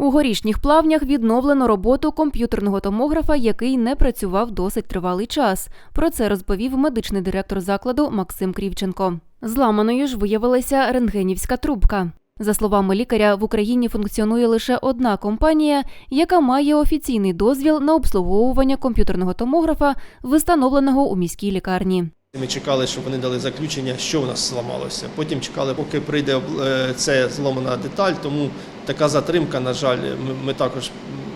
У горішніх плавнях відновлено роботу комп'ютерного томографа, який не працював досить тривалий час. Про це розповів медичний директор закладу Максим Крівченко. Зламаною ж виявилася рентгенівська трубка. За словами лікаря, в Україні функціонує лише одна компанія, яка має офіційний дозвіл на обслуговування комп'ютерного томографа, встановленого у міській лікарні. Ми чекали, щоб вони дали заключення, що в нас зламалося. Потім чекали, поки прийде е, це зломана деталь. Тому така затримка, на жаль, ми, також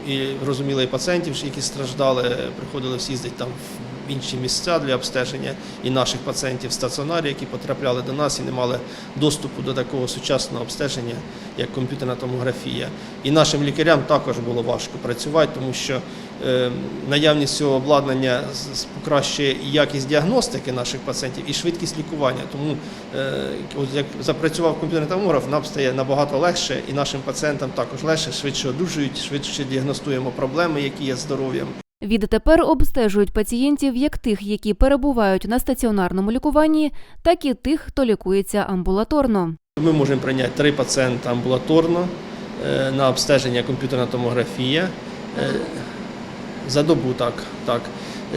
і розуміли і пацієнтів, які страждали, приходили всі їздити там в інші місця для обстеження, і наших пацієнтів в стаціонарі, які потрапляли до нас і не мали доступу до такого сучасного обстеження, як комп'ютерна томографія. І нашим лікарям також було важко працювати, тому що наявність цього обладнання покращує і якість діагностики наших пацієнтів і швидкість лікування. Тому е, от як запрацював комп'ютерний томограф, нам стає набагато легше, і нашим пацієнтам також легше, швидше одужують, швидше діагностуємо проблеми, які є з здоров'ям. Відтепер обстежують пацієнтів як тих, які перебувають на стаціонарному лікуванні, так і тих, хто лікується амбулаторно. Ми можемо прийняти три пацієнта амбулаторно е, на обстеження комп'ютерна томографія. За добу так. так.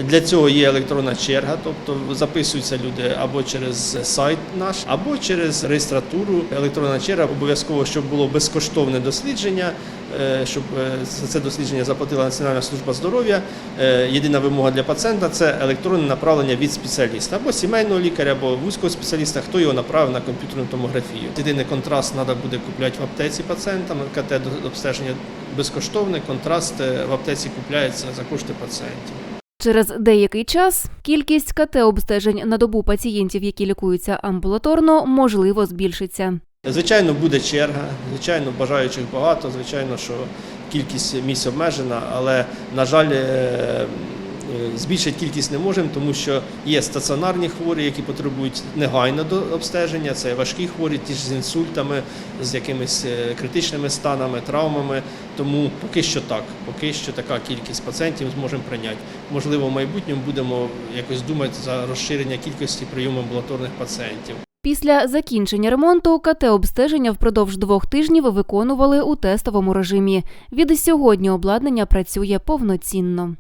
Для цього є електронна черга, тобто записуються люди або через сайт наш, або через реєстратуру. Електронна черга обов'язково, щоб було безкоштовне дослідження, щоб е, за це дослідження заплатила Національна служба здоров'я. Е, Єдина вимога для пацієнта це електронне направлення від спеціаліста або сімейного лікаря, або вузького спеціаліста, хто його направив на комп'ютерну томографію. Єдиний контраст треба буде купляти в аптеці пацієнтам. КТ обстеження безкоштовне, контраст е, в аптеці купляється за кошти пацієнтів. Через деякий час кількість КТ обстежень на добу пацієнтів, які лікуються амбулаторно, можливо збільшиться. Звичайно, буде черга, звичайно, бажаючих багато, звичайно, що кількість місць обмежена, але, на жаль, е, е, збільшити кількість не можемо, тому що є стаціонарні хворі, які потребують негайно до обстеження. Це важкі хворі, ті ж з інсультами, з якимись е, критичними станами, травмами. Тому поки що так, поки що така кількість пацієнтів зможемо прийняти. Можливо, в майбутньому будемо якось думати за розширення кількості прийому амбулаторних пацієнтів. Після закінчення ремонту КТ обстеження впродовж двох тижнів виконували у тестовому режимі. Від сьогодні обладнання працює повноцінно.